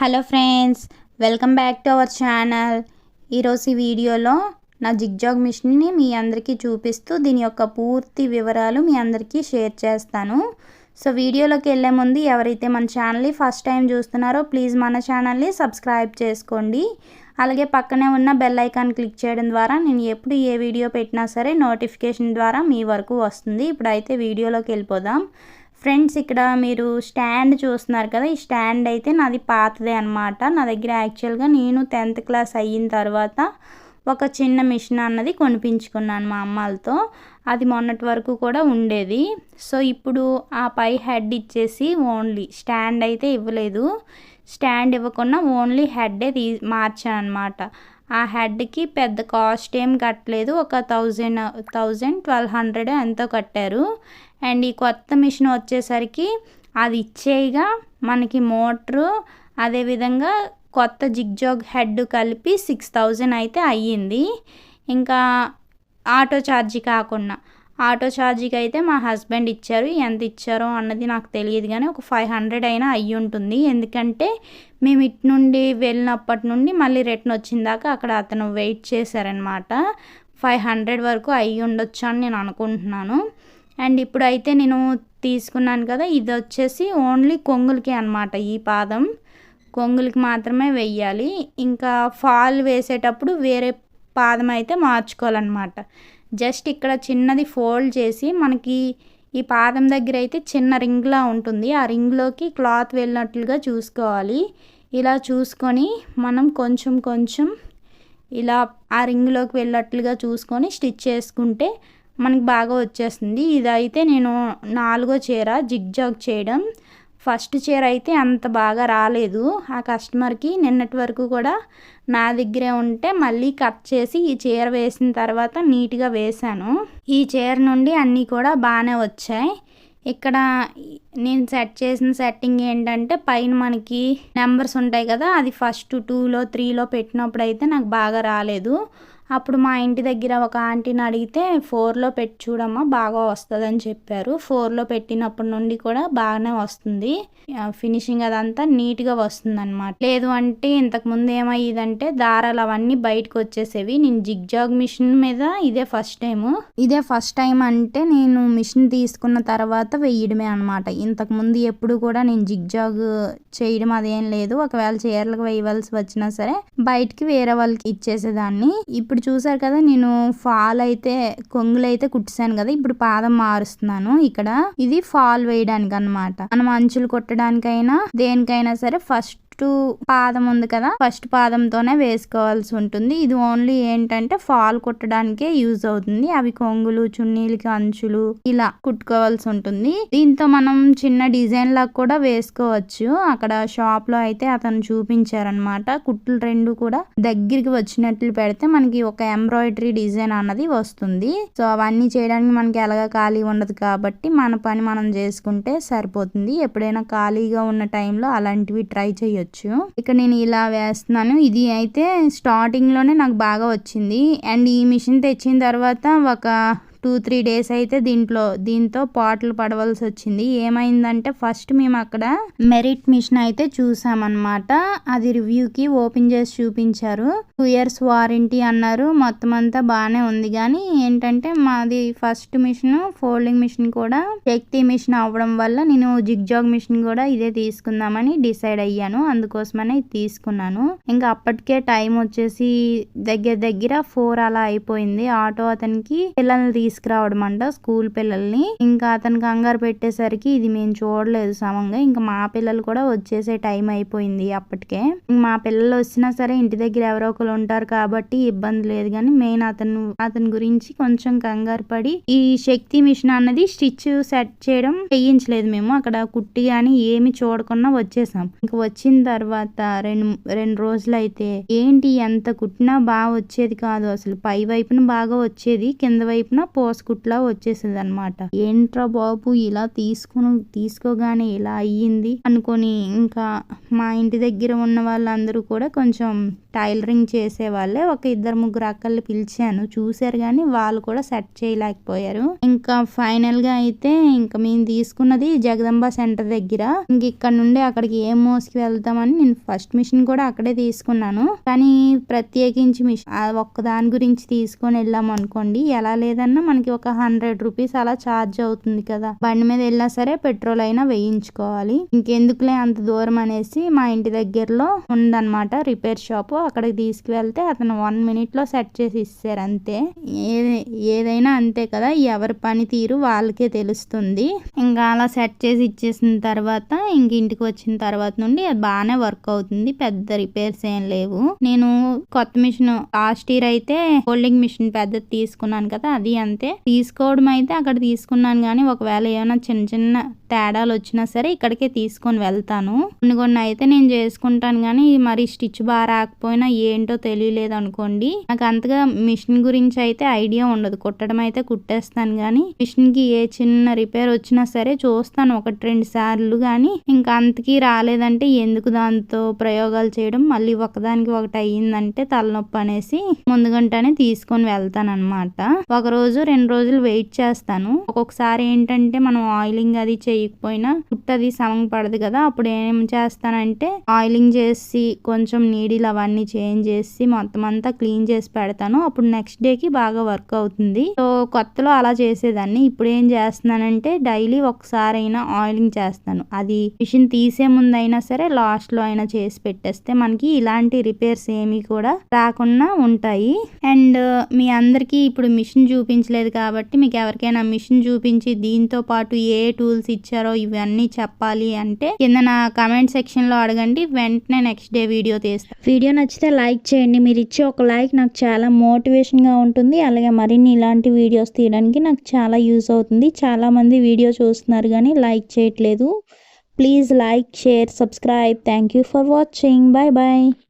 Hello friends welcome back to our channel. ఈరోజు ఈ వీడియోలో నా జిగ్జాగ్ మిషన్ని మీ అందరికీ చూపిస్తూ దీని యొక్క పూర్తి వివరాలు మీ అందరికీ షేర్ చేస్తాను. సో వీడియోలోకి వెళ్ళే ముందు ఎవరైతే మన ఛానల్ని ఫస్ట్ టైం చూస్తున్నారో ప్లీజ్ మన ఛానల్ని సబ్స్క్రైబ్ చేసుకోండి. అలాగే పక్కనే ఉన్న బెల్ ఐకాన్ క్లిక్ చేయడం ద్వారా నేను ఎప్పుడు ఏ వీడియో పెట్టినా సరే నోటిఫికేషన్ ద్వారా మీ వరకు వస్తుంది. ఇప్పుడైతే వీడియోలోకి వెళ్ళిపోదాం. ఫ్రెండ్స్ ఇక్కడ మీరు స్టాండ్ చూస్తున్నారు కదా ఈ స్టాండ్ అయితే నాది పాతదే అనమాట నా దగ్గర యాక్చువల్గా నేను టెన్త్ క్లాస్ అయిన తర్వాత ఒక చిన్న మిషన్ అన్నది కొనిపించుకున్నాను మా అమ్మాలతో. అది మొన్నటి వరకు కూడా ఉండేది. సో ఇప్పుడు ఆ పై హెడ్ ఇచ్చేసి ఓన్లీ స్టాండ్ అయితే ఇవ్వలేదు. స్టాండ్ ఇవ్వకుండా ఓన్లీ హెడ్డే తీ మార్చాను అనమాట ఆ హెడ్కి పెద్ద కాస్ట్ ఏం కట్టలేదు. ఒక థౌజండ్ థౌజండ్ ట్వెల్వ్ హండ్రెడ్ ఎంతో కట్టారు. అండ్ ఈ కొత్త మిషన్ వచ్చేసరికి అది ఇచ్చేయగా మనకి మోటరు అదేవిధంగా కొత్త జిగ్జాగ్ హెడ్ కలిపి సిక్స్ థౌజండ్ అయితే అయ్యింది. ఇంకా ఆటో ఛార్జీ కాకుండా ఆటో ఛార్జీకి అయితే మా హస్బెండ్ ఇచ్చారు. ఎంత ఇచ్చారో అన్నది నాకు తెలియదు కానీ ఒక ఫైవ్ హండ్రెడ్ అయినా అయ్యి ఉంటుంది. ఎందుకంటే మేము ఇటు నుండి వెళ్ళినప్పటి నుండి మళ్ళీ రిటర్న్ వచ్చిన దాకా అక్కడ అతను వెయిట్ చేశారనమాట ఫైవ్ హండ్రెడ్ వరకు అయ్యి ఉండొచ్చు అని నేను అనుకుంటున్నాను. అండ్ ఇప్పుడైతే నేను తీసుకున్నాను కదా ఇది వచ్చేసి ఓన్లీ కొంగులకి అనమాట ఈ పాదం. కొంగులకి మాత్రమే వెయ్యాలి. ఇంకా ఫాల్ వేసేటప్పుడు వేరే పాదం అయితే మార్చుకోవాలన్నమాట. జస్ట్ ఇక్కడ చిన్నది ఫోల్డ్ చేసి మనకి ఈ పాదం దగ్గర అయితే చిన్న రింగ్లా ఉంటుంది. ఆ రింగ్లోకి క్లాత్ వెళ్ళినట్లుగా చూసుకోవాలి. ఇలా చూసుకొని మనం కొంచెం కొంచెం ఇలా ఆ రింగ్లోకి వెళ్ళినట్లుగా చూసుకొని స్టిచ్ చేసుకుంటే మనకి బాగా వచ్చేస్తుంది. ఇదైతే నేను నాలుగో చీర జిగ్జాగ్ చేయడం. ఫస్ట్ చీర అయితే అంత బాగా రాలేదు. ఆ కస్టమర్కి నిన్నటి వరకు కూడా నా దగ్గరే ఉంటే మళ్ళీ కట్ చేసి ఈ చీర వేసిన తర్వాత నీట్గా వేశాను. ఈ చీర నుండి అన్నీ కూడా బాగానే వచ్చాయి. ఇక్కడ నేను సెట్ చేసిన సెట్టింగ్ ఏంటంటే పైన మనకి నెంబర్స్ ఉంటాయి కదా అది ఫస్ట్ టూలో త్రీలో పెట్టినప్పుడు అయితే నాకు బాగా రాలేదు. అప్పుడు మా ఇంటి దగ్గర ఒక ఆంటీని అడిగితే ఫోర్లో పెట్టి చూడమ్మా బాగా వస్తుందని చెప్పారు. ఫోర్లో పెట్టినప్పటి నుండి కూడా బాగానే వస్తుంది. ఫినిషింగ్ అదంతా నీట్గా వస్తుంది అనమాట లేదు అంటే ఇంతకు ముందు ఏమయ్యేదంటే దారాలు అవన్నీ బయటకు వచ్చేసేవి. నేను జిగ్జాగ్ మిషన్ మీద ఇదే ఫస్ట్ టైం ఇదే ఫస్ట్ టైం అంటే నేను మిషన్ తీసుకున్న తర్వాత వేయడమే అనమాట ఇంతకుముందు ఎప్పుడు కూడా నేను జిగ్జాగ్ చేయడం అదేం లేదు. ఒకవేళ చీరలకు వేయవలసి వచ్చినా సరే బయటికి వేరే వాళ్ళకి ఇచ్చేసేదాన్ని. ఇప్పుడు ఇప్పుడు చూసారు కదా నేను ఫాల్ అయితే కొంగులు అయితే కుట్టిసాను కదా ఇప్పుడు పాదం మారుస్తున్నాను ఇక్కడ. ఇది ఫాల్ వేయడానికి అనమాట మనం అంచులు కొట్టడానికైనా దేనికైనా సరే ఫస్ట్ ఫస్ట్ పాదం ఉంది కదా ఫస్ట్ పాదంతోనే వేసుకోవాల్సి ఉంటుంది. ఇది ఓన్లీ ఏంటంటే ఫాల్ కుట్టడానికే యూజ్ అవుతుంది. అవి కొంగులు చున్నీలకి అంచులు ఇలా కుట్టుకోవాల్సి ఉంటుంది. దీంతో మనం చిన్న డిజైన్ లాగా కూడా వేసుకోవచ్చు. అక్కడ షాప్లో అయితే అతను చూపించారనమాట కుట్లు రెండు కూడా దగ్గరికి వచ్చినట్లు పెడితే మనకి ఒక ఎంబ్రాయిడరీ డిజైన్ అన్నది వస్తుంది. సో అవన్నీ చేయడానికి మనకి ఎలాగ ఖాళీ ఉండదు కాబట్టి మన పని మనం చేసుకుంటే సరిపోతుంది. ఎప్పుడైనా ఖాళీగా ఉన్న టైంలో అలాంటివి ట్రై చేయొచ్చు. చేసుకోవచ్చు ఇక్కడ నేను ఇలా వేస్తున్నాను. ఇది అయితే స్టార్టింగ్లోనే నాకు బాగా వచ్చింది. అండ్ ఈ మిషన్ తెచ్చిన తర్వాత ఒక టూ త్రీ డేస్ అయితే దీంట్లో దీంతో పాటలు పడవలసి వచ్చింది. ఏమైందంటే ఫస్ట్ మేము అక్కడ మెరిట్ మిషన్ అయితే చూసామన్నమాట. అది రివ్యూకి ఓపెన్ చేసి చూపించారు. టూ ఇయర్స్ వారంటీ అన్నారు. మొత్తం అంతా బాగానే ఉంది. కానీ ఏంటంటే మాది ఫస్ట్ మిషన్ ఫోల్డింగ్ మిషన్ కూడా శక్తి మిషన్ అవ్వడం వల్ల నేను జిగ్జాగ్ మిషన్ కూడా ఇదే తీసుకుందామని డిసైడ్ అయ్యాను. అందుకోసమనే తీసుకున్నాను. ఇంకా అప్పటికే టైం వచ్చేసి దగ్గర దగ్గర ఫోర్ అలా అయిపోయింది. ఆటో అతనికి పిల్లల్ని తీసుకురావడం అంట స్కూల్ పిల్లల్ని. ఇంకా అతను కంగారు పెట్టేసరికి ఇది మేము చూడలేదు సమంగా. ఇంకా మా పిల్లలు కూడా వచ్చేసే టైం అయిపోయింది అప్పటికే. మా పిల్లలు వచ్చినా సరే ఇంటి దగ్గర ఎవరో ఒకరు ఉంటారు కాబట్టి ఇబ్బంది లేదు కానీ మెయిన్ అతను అతని గురించి కొంచెం కంగారు పడి ఈ శక్తి మిషన్ అన్నది స్టిచ్ సెట్ చేయడం చేయించలేదు మేము. అక్కడ కుట్టి కానీ ఏమి చూడకుండా వచ్చేసాం. ఇంక వచ్చిన తర్వాత రెండు రెండు రోజులు అయితే ఏంటి ఎంత కుట్టినా బాగా వచ్చేది కాదు. అసలు పై వైపున బాగా వచ్చేది కింద వైపున కోసుకుట్లా వచ్చేసింది అనమాట ఏంట్రా బాబు ఇలా తీసుకుని తీసుకోగానే ఇలా అయ్యింది? అనుకొని ఇంకా మా ఇంటి దగ్గర ఉన్న వాళ్ళందరూ కూడా కొంచెం టైలరింగ్ చేసే వాళ్ళే ఒక ఇద్దరు ముగ్గురు అక్కల్ని పిలిచాను. చూశారు కానీ వాళ్ళు కూడా సెట్ చేయలేకపోయారు. ఇంకా ఫైనల్గా అయితే ఇంకా మేము తీసుకున్నది జగదంబ సెంటర్ దగ్గర. ఇంక ఇక్కడ నుండి అక్కడికి ఏం మోసుకు వెళ్తామని నేను ఫస్ట్ మిషన్ కూడా అక్కడే తీసుకున్నాను. కానీ ప్రత్యేకించి మిషన్ ఒక్క దాని గురించి తీసుకొని వెళ్ళాము అనుకోండి ఎలా లేదన్నా మనకి ఒక హండ్రెడ్ రూపీస్ అలా ఛార్జ్ అవుతుంది కదా. బండి మీద వెళ్ళినా సరే పెట్రోల్ అయినా వేయించుకోవాలి. ఇంకెందుకులే అంత దూరం అనేసి మా ఇంటి దగ్గరలో ఉందన్నమాట రిపేర్ షాప్ అక్కడికి తీసుకువెళ్తే అతను వన్ మినిట్లో సెట్ చేసి ఇస్తారు అంతే. ఏదైనా అంతే కదా ఎవరి పని తీరు వాళ్ళకే తెలుస్తుంది. ఇంకా అలా సెట్ చేసి ఇచ్చేసిన తర్వాత ఇంక ఇంటికి వచ్చిన తర్వాత నుండి అది బాగానే వర్క్ అవుతుంది. పెద్ద రిపేర్స్ ఏం లేవు. నేను కొత్త మిషన్ లాస్ట్ ఇయర్ అయితే హోల్డింగ్ మిషన్ పెద్దది తీసుకున్నాను కదా అది అంతే అయితే తీసుకోవడం అయితే అక్కడ తీసుకున్నాను కానీ ఒకవేళ ఏమైనా చిన్న చిన్న తేడాలు వచ్చినా సరే ఇక్కడికే తీసుకొని వెళ్తాను. కొన్ని కొన్ని అయితే నేను చేసుకుంటాను కానీ మరి స్టిచ్ బాగా రాకపోయినా ఏంటో తెలియలేదు అనుకోండి. నాకు అంతగా మిషన్ గురించి అయితే ఐడియా ఉండదు. కుట్టడం అయితే కుట్టేస్తాను కానీ మిషన్కి ఏ చిన్న రిపేర్ వచ్చినా సరే చూస్తాను ఒకటి రెండు సార్లు కానీ ఇంకా అంతకి రాలేదంటే ఎందుకు దాంతో ప్రయోగాలు చేయడం? మళ్ళీ ఒకదానికి ఒకటి అయ్యిందంటే తలనొప్పి అనేసి ముందుగంటనే తీసుకొని వెళ్తాను అనమాట ఒక రోజు రెండు రోజులు వెయిట్ చేస్తాను. ఒక్కొక్కసారి ఏంటంటే మనం ఆయిలింగ్ అది చేయకపోయినా కుట్టది సమం పడదు కదా అప్పుడు ఏం చేస్తానంటే ఆయిలింగ్ చేసి కొంచెం నీడిలు అవన్నీ చేంజ్ చేసి మొత్తం అంతా క్లీన్ చేసి పెడతాను. అప్పుడు నెక్స్ట్ డే కి బాగా వర్క్ అవుతుంది. సో కొత్తలో అలా చేసేదాన్ని. ఇప్పుడు ఏం చేస్తున్నానంటే డైలీ ఒకసారి అయినా ఆయిలింగ్ చేస్తాను. అది మిషన్ తీసే ముందు అయినా సరే లాస్ట్లో అయినా చేసి పెట్టేస్తే మనకి ఇలాంటి రిపేర్స్ ఏమి కూడా రాకుండా ఉంటాయి. అండ్ మీ అందరికీ ఇప్పుడు మిషన్ చూపించలేదు కాబట్టి మీకు ఎవరికైనా మిషన్ చూపించి దీంతో పాటు ఏ టూల్స్ ఇచ్చారో ఇవన్నీ చెప్పాలి అంటే కింద నా కమెంట్ సెక్షన్లో అడగండి. వెంటనే నెక్స్ట్ డే వీడియో తీస్తాను వీడియో నచ్చితే లైక్ చేయండి. మీరు ఇచ్చే ఒక లైక్ నాకు చాలా మోటివేషన్గా ఉంటుంది. అలాగే మరిన్ని ఇలాంటి వీడియోస్ తీయడానికి నాకు చాలా యూస్ అవుతుంది. చాలామంది వీడియో చూస్తున్నారు కానీ లైక్ చేయట్లేదు. Please like share subscribe. Thank you for watching. Bye bye